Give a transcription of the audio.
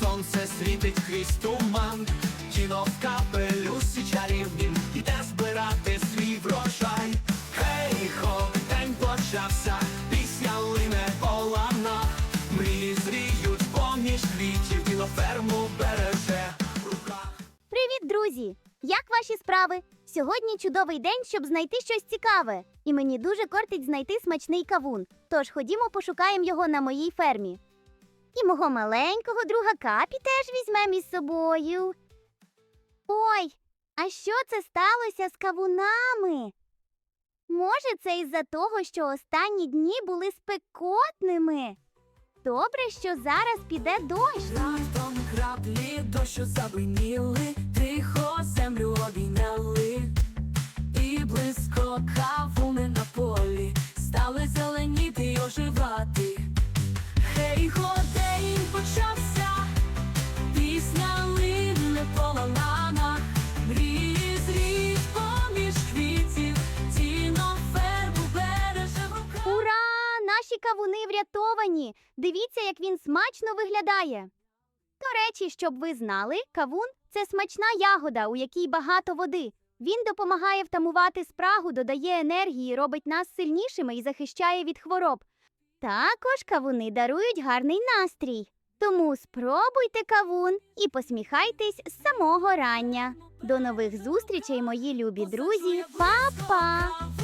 сонце світить крізь туман, кіно в капелюсі чарівнім, іде збирати свій врожай. Хей, хо, день почався, пісня лине полана, мрії зріють поміж квітів, кіно ферму береже в руках. Привіт, друзі! Як ваші справи? Сьогодні чудовий день, щоб знайти щось цікаве. І мені дуже кортить знайти смачний кавун. Тож ходімо пошукаємо його на моїй фермі. І мого маленького друга Капі теж візьмемо із собою. Ой, а що це сталося з кавунами? Може, це із-за того, що останні дні були спекотними. Добре, що зараз піде дощ. Раптом краплі дощу забриніли, тихо землю обійняли, і близько кавуни кавуни врятовані. Дивіться, як він смачно виглядає. До речі, щоб ви знали, кавун це смачна ягода, у якій багато води. Він допомагає втамувати спрагу, додає енергії, робить нас сильнішими і захищає від хвороб. Також кавуни дарують гарний настрій. Тому спробуйте кавун і посміхайтесь з самого рання. До нових зустрічей, мої любі друзі. Па-па!